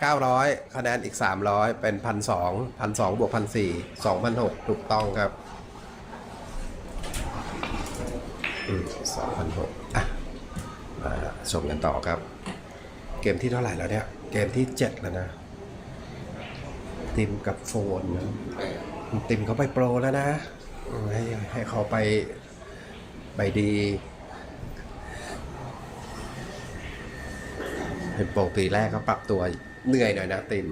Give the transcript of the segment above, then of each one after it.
เก้าร้อยคะแนนอีกสามร้อยเป็นพันสองพันสองบวกพันสี่สองพันหกถูกต้องครับสองพันหกอะมาชมกันต่อครับ เกมที่เท่าไหร่แล้วเนี่ย เกมที่เจ็ดแล้วนะ ติมกับโฟนนะติมเขาไปโปรแล้วนะ ให้ให้เขาไปไปดี เป็นปรปีแรกเขาปรับตัวเหนื่อยหน่อยนะติม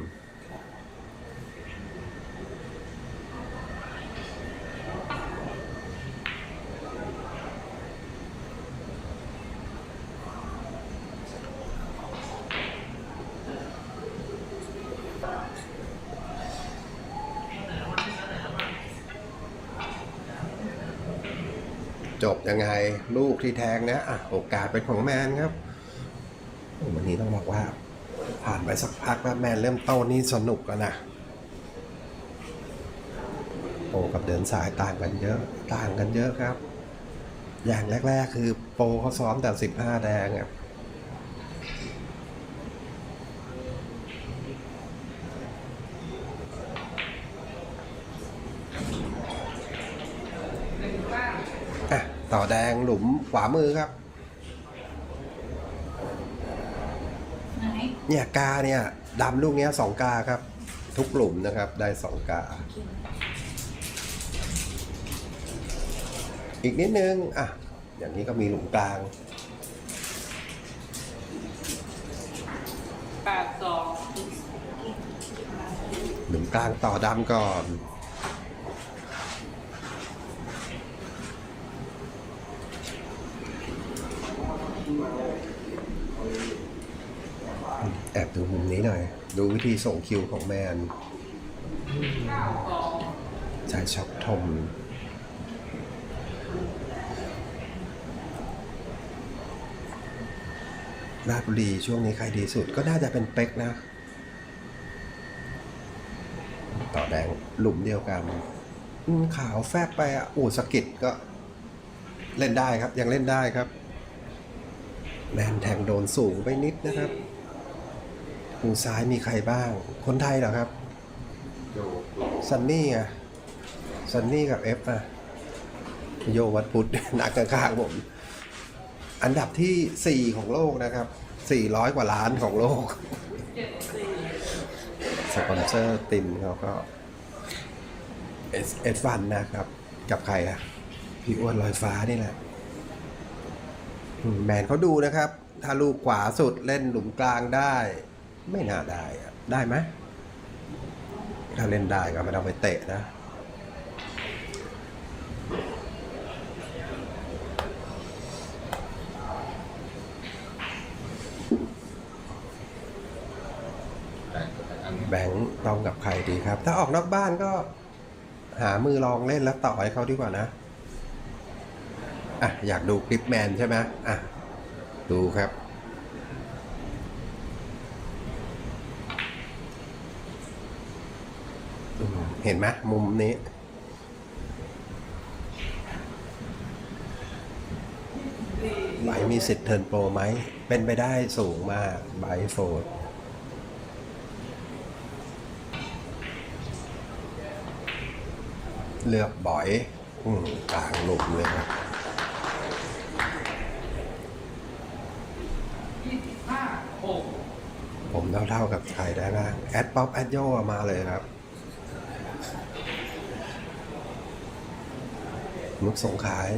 จบยังไงลูกที่แทงนะอะโอกาสเป็นของแมนครับ ว่า ผ่านไปสักพักแล้วแมนเริ่มโตนี่สนุกแล้วนะโปกับเดินสายต่างกันเยอะต่างกันเยอะครับ อย่างแรก ๆ คือโปรเขาซ้อมแต่สิบห้าแดงอะอะต่อแดงหลุมขวามือครับ ไหน เนี่ยกาเนี่ยดำลูกเนี้ยสองกาครับ ทุกหลุมนะครับได้สองกา อีกนิดนึง อะ อย่างนี้ก็มีหลุมกลางแปดสองหลุมกลางต่อดำก่อน แอบดูมุมนี้หน่อย ดูวิธีส่งคิวของแมนเก้าสองใช้ช็อปทมราชบุรีช่วงนี้ใครดีสุดก็น่าจะเป็นเป็กนะ ต่อแดงหลุมเดียวกันขาวแฟบไปอะอูสกิดก็ เล่นได้ครับ ยังเล่นได้ครับ แมนแทงโดนสูงไปนิดนะครับ มือซ้ายมีใครบ้าง คนไทยเหรอครับซันนี่อะซันนี่กับเอฟอะโยวัดพุทธหนักข้างๆผมอันดับที่ 4 ของโลกนะครับ 400 กว่าล้านของโลกเจ็ดสี่สปอนเซอร์ติมเขาก็เอสเอสฟันนะครับ กับใครอะพี่อ้วนลอยฟ้านี่แหละอืมแมนเขาดูนะครับ ถ้าลูกขวาสุดเล่นหลุมกลางได้ ไม่น่าได้อะได้ไหมถ้าเล่นได้ก็ไม่ต้องไปเตะนะแบงค์ลองกับใครดีครับ ถ้าออกนอกบ้านก็หามือลองเล่นแล้วต่อให้เขาดีกว่านะ อะ อยากดูคลิปแมนใช่ไหมอะ ดูครับ เห็นไหมมุมนี้ ไบร์ทมีสิทธิ์เทิร์นโปรไหม เป็นไปได้สูงมากไบโฟร์ดเลือกบ่อยอมกลางหลุมเลยครับห้าหกผมเท่าๆกับใครได้บ้าง แอดป๊อปแอดโยมาเลยครับ นุกสงขาย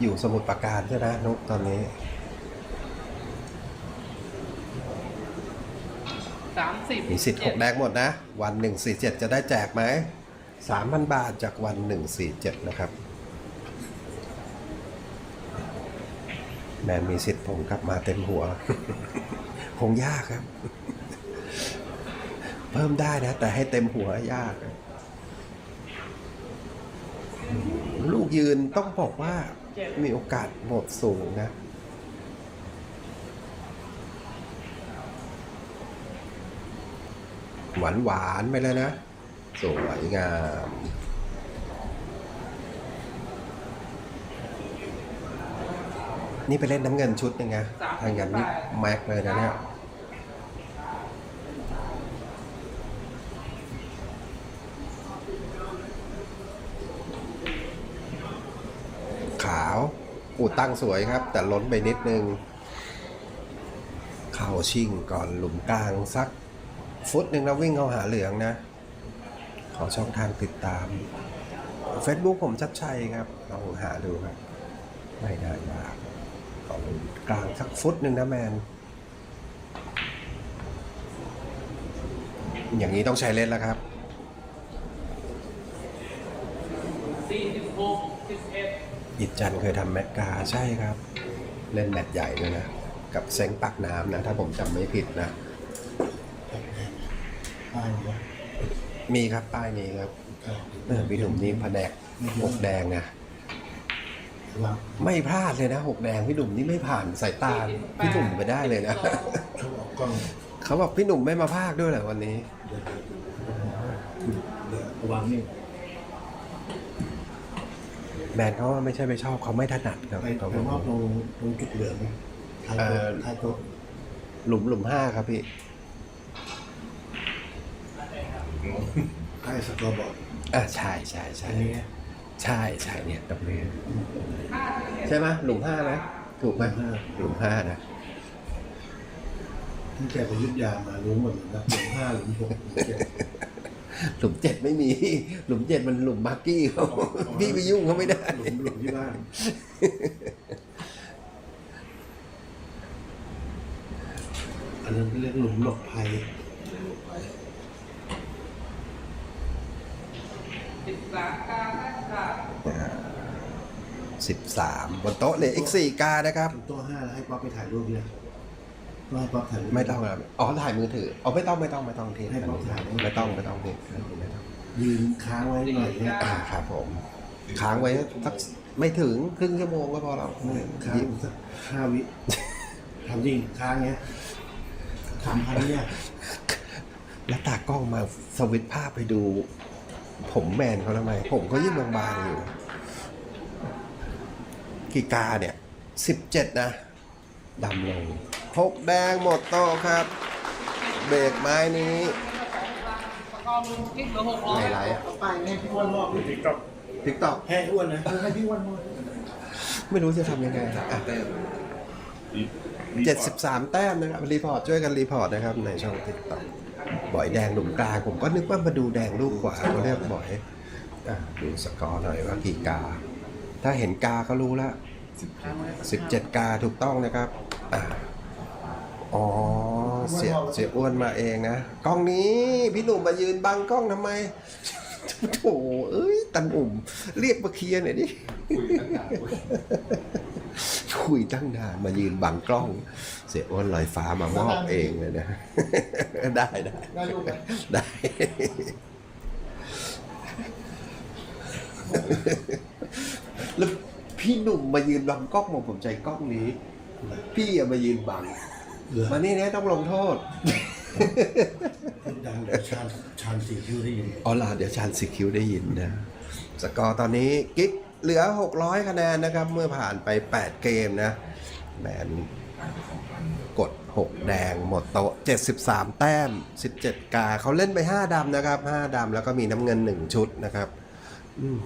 อยู่สมุทรปราการใช่ไหมนุกตอนนี้สามสิบมีสิทธิ์หกแดงหมดนะ วันหนึ่งสี่เจ็ดจะได้แจกไหมสามพันบาทจากวันหนึ่งสี่เจ็ดนะครับแมนมีสิทธิ์ผมกลับมาเต็มหัว คงยากครับ เพิ่มได้นะ แต่ให้เต็มหัวยากครับลูก ยืนต้องบอกว่ามีโอกาสหมดสูงนะ หวานหวานๆไปเลยนะ สวยงามนี่ไปเล่นน้ำเงินชุดยังไงทางยันนี่แม็กเลยนะเนี่ย เาว อูตั้งสวยครับ แต่ล้นไปนิดนึง เข้าชิงก่อนหลุมกลางสัก ฟุตหนึ่งแล้ววิ่งเข้าหาเหลืองนะ ขอช่องทางติดตาม Facebook ผมชัดชัยครับลองหาดูครับ ไม่ได้ยากขอหลุมกลางสักฟุตหนึ่งนะแมนอย่างนี้ต้องใช้เล่นแล้วครับสี่สิบหกสิบเอ็ดอิดจันทร์เคยทำแมตกาใช่ครับ เล่นแมตช์ใหญ่ด้วยนะ กับเซ้งปักน้ำนะ ถ้าผมจำไม่ผิดนะตายหมดมีครับป้ายนี้ครับเออพี่หนุ่มนี่แผนกหกแดงนะหลังไม่พลาดเลยนะหกแดงพี่หนุ่มนี่ไม่ผ่านสายตาพี่หนุ่มไปได้เลยนะเขาออกกล้องเขาบอกพี่หนุ่มไม่มาพากด้วยเหรอวันนี้เดี๋ยวเดี๋ยวระวังนี่ แมนเขาว่าไม่ใช่ไม่ชอบเขาไม่ถนัดครับไปเขาไปบอกมอบตรงตรงจุดเหลืองท้ายเอ่โต๊ะอท้ายโต๊ะหลุมหลุมห้าครับพี่ใต้สกอร์บอร์ดอะใช่ใช่ใช่อันนี้ใช่ใช่เนี่ยตรงนี้ใช่ไหมหลุมห้าไหมถูกไหมหลุมห้านะตั้งแต่ไปยุทธยามารู้หมดเลยนะหลุมห้าหลุมหกหลุมเจ็ด หลุมเจ็ดไม่มี หลุมเจ็ดมันหลุมมาร์กี้เขาพี่ไปยุ่งเขาไม่ได้หลุมหลุมที่บ้านอันนั้นเรียกหลุมหลบภัยสิบสามกลางแรกค่ะสิบสามบนโต๊ะเหลยอีกสี่กานะครับโต๊ะห้าแล้วให้ป๊อปไปถ่ายรูปเนี่ย ต้องให้ป๊อปถ่ายรูป ไม่ต้องครับอ๋อถ่ายมือถืออ๋อไม่ต้องไม่ต้องไม่ต้องทีให้ผมถ่าย ไม่ต้องไม่ต้องทีไม่ต้องยืนค้างไว้หน่อยเนี่ยอ่าครับผมค้างไว้สักไม่ถึงครึ่งชั่วโมงก็พอแล้วค้างสักห้าวิทำจริงค้างเงี้ยสามพันเนี่ยแล้วตากล้องมาสวิตช์ภาพไปดู ผมแมนเขาทำไม ผมก็ยิ่งบางๆอยู่กีกาเนี่ยสิบเจ็ดนะดำลง หกแดงหมดโต๊ะครับ เบรกไม้นี้สกอร์มึงกิ๊กเหลือหกร้อยไฮไลท์อะไปให้พี่อ้วนมอบดิทิกตอกให้อ้วนนะให้พี่อ้วนมอบไม่รู้จะทำยังไงอะเจ็ดสิบสามแต้มนะครับรีพอร์ตช่วยกันรีพอร์ตนะครับ ในช่องทิกตอกบ่อยแดงหลุมกลางผมก็นึกว่ามาดูแดงลูกกว่าเขาเรียกบ่อยอะดูสกอร์หน่อยว่ากี่กา ถ้าเห็นกาก็รู้แล้วสิบเจ็ดกาถูกต้องนะครับอะ อ๋อเสียเสียอ้วนมาเองนะกล้องนี้พี่หนุ่มมายืนบังกล้องทำไมโถเอ้ยตันอุ่ม เรียกมาเคลียร์หน่อยดิคุยตั้งนานมายืนบังกล้อง เสียอ้วนลอยฟ้ามามอบเองเลยนะ ได้ได้ได้แล้วพี่หนุ่มมายืนบังกล้องบอกผมใจกล้องนี้ พี่อมายืนบัง เหลือมานี่นะต้องลงโทษ พูดดังเดี๋ยวชาญชาญสี่คิ้วได้ยินอ๋อล่ะเดี๋ยวชานสิคิวได้ยินนะ สกอร์ตอนนี้กิ๊กเหลือ 600 คะแนนนะครับ เมื่อผ่านไป 8 เกมนะแมนกด 6 แดงหมดโต๊ะ 73 แต้ม 17 กาเขาเล่นไป 5ดำนะครับ 5ดำแล้วก็มีน้ำเงิน 1 ชุดนะครับอืม